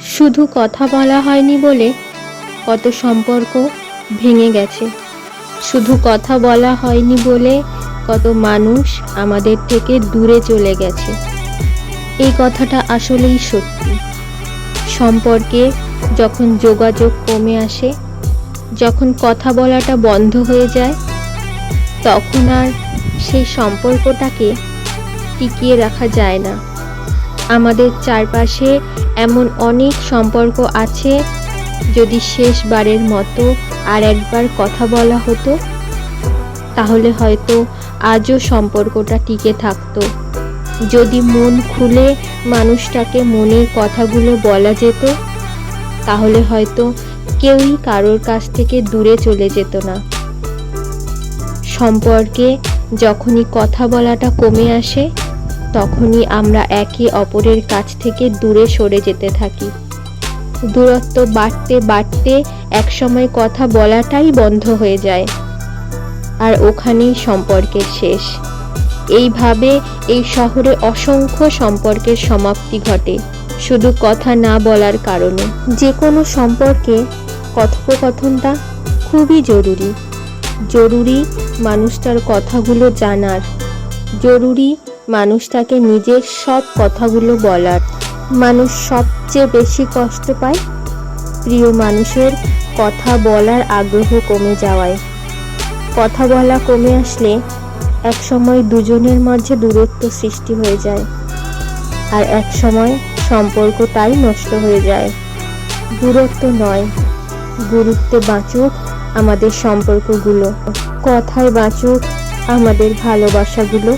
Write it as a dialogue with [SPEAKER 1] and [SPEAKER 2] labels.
[SPEAKER 1] শুধু কথা বলা হয়নি বলে কত সম্পর্ক ভেঙে গেছে। শুধু কথা বলা হয়নি বলে কত মানুষ আমাদের থেকে দূরে চলে গেছে। এই কথাটা আসলেই সত্যি। সম্পর্কে যখন যোগাযোগ কমে আসে, যখন কথা বলাটা বন্ধ হয়ে যায়, তখন আর সেই সম্পর্কটাকে টিকিয়ে রাখা যায় না। আমাদের চারপাশে এমন অনেক সম্পর্ক আছে যদি শেষবারের মতো আর একবার কথা বলা হতো, তাহলে হয়তো আজও সম্পর্কটা টিকে থাকতো। যদি মন খুলে মানুষটাকে মনের কথাগুলো বলা যেত, তাহলে হয়তো কেউই কারোর কাছ থেকে দূরে চলে যেত না। সম্পর্কে যখনই কথা বলাটা কমে আসে তখনই আমরা একে অপরের কাছ থেকে দূরে সরে যেতে থাকি। দূরত্ব বাড়তে বাড়তে একসময় কথা বলাটাই বন্ধ হয়ে যায়। আর ওখানেই সম্পর্কের শেষ। এইভাবে এই শহরে অসংখ্য সম্পর্কের সমাপ্তি ঘটে। শুধু কথা না বলার কারণে। যে কোনো সম্পর্কে কথোপকথনটা খুবই জরুরি। জরুরি মানুষটার কথাগুলো জানার। জরুরি মানুষটাকে নিজের সব কথাগুলো বলার। মানুষ সবচেয়ে বেশি কষ্ট পায় প্রিয় মানুষের কথা বলার আগ্রহ কমে যাওয়ায়। কথা বলা কমে আসলে এক সময় দুজনের মাঝে দূরত্ব সৃষ্টি হয়ে যায় আর এক সময় সম্পর্কটাই নষ্ট হয়ে যায়। দূরত্ব নয়, গুরুত্বে বাঁচুক আমাদের সম্পর্কগুলো। কথায় বাঁচুক আমাদের ভালোবাসাগুলো।